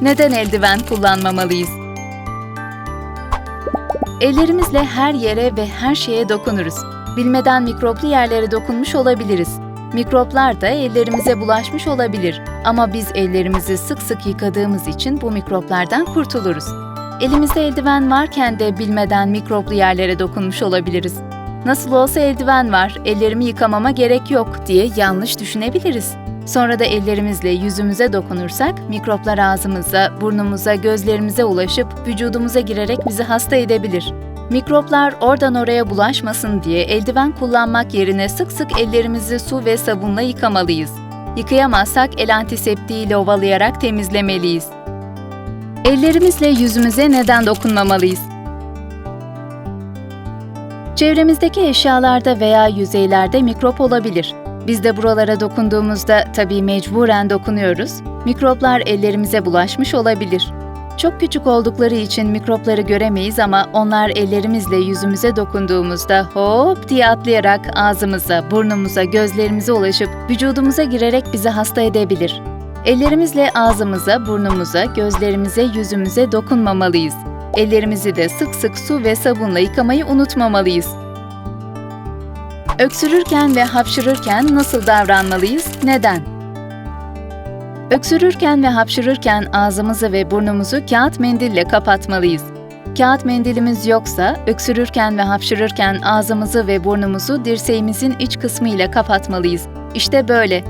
Neden eldiven kullanmamalıyız? Ellerimizle her yere ve her şeye dokunuruz. Bilmeden mikroplu yerlere dokunmuş olabiliriz. Mikroplar da ellerimize bulaşmış olabilir ama biz ellerimizi sık sık yıkadığımız için bu mikroplardan kurtuluruz. Elimizde eldiven varken de bilmeden mikroplu yerlere dokunmuş olabiliriz. Nasıl olsa eldiven var, ellerimi yıkamama gerek yok diye yanlış düşünebiliriz. Sonra da ellerimizle yüzümüze dokunursak mikroplar ağzımıza, burnumuza, gözlerimize ulaşıp vücudumuza girerek bizi hasta edebilir. Mikroplar oradan oraya bulaşmasın diye eldiven kullanmak yerine sık sık ellerimizi su ve sabunla yıkamalıyız. Yıkayamazsak el antiseptiğiyle ovalayarak temizlemeliyiz. Ellerimizle yüzümüze neden dokunmamalıyız? Çevremizdeki eşyalarda veya yüzeylerde mikrop olabilir. Biz de buralara dokunduğumuzda tabii mecburen dokunuyoruz. Mikroplar ellerimize bulaşmış olabilir. Çok küçük oldukları için mikropları göremeyiz ama onlar ellerimizle yüzümüze dokunduğumuzda hop diye atlayarak ağzımıza, burnumuza, gözlerimize ulaşıp vücudumuza girerek bizi hasta edebilir. Ellerimizle ağzımıza, burnumuza, gözlerimize, yüzümüze dokunmamalıyız. Ellerimizi de sık sık su ve sabunla yıkamayı unutmamalıyız. Öksürürken ve hapşırırken nasıl davranmalıyız? Neden? Öksürürken ve hapşırırken ağzımızı ve burnumuzu kağıt mendille kapatmalıyız. Kağıt mendilimiz yoksa öksürürken ve hapşırırken ağzımızı ve burnumuzu dirseğimizin iç kısmı ile kapatmalıyız. İşte böyle.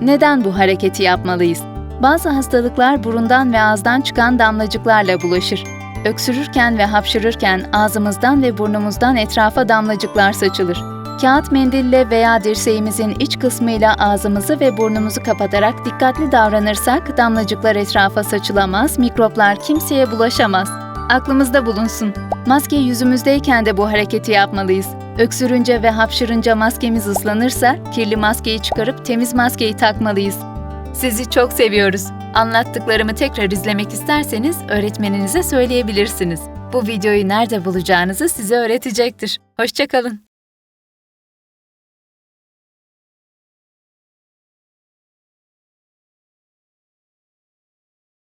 Neden bu hareketi yapmalıyız? Bazı hastalıklar burundan ve ağızdan çıkan damlacıklarla bulaşır. Öksürürken ve hapşırırken ağzımızdan ve burnumuzdan etrafa damlacıklar saçılır. Kağıt mendille veya dirseğimizin iç kısmıyla ağzımızı ve burnumuzu kapatarak dikkatli davranırsak damlacıklar etrafa saçılamaz, mikroplar kimseye bulaşamaz. Aklımızda bulunsun. Maske yüzümüzdeyken de bu hareketi yapmalıyız. Öksürünce ve hapşırınca maskemiz ıslanırsa kirli maskeyi çıkarıp temiz maskeyi takmalıyız. Sizi çok seviyoruz. Anlattıklarımı tekrar izlemek isterseniz öğretmeninize söyleyebilirsiniz. Bu videoyu nerede bulacağınızı size öğretecektir. Hoşçakalın.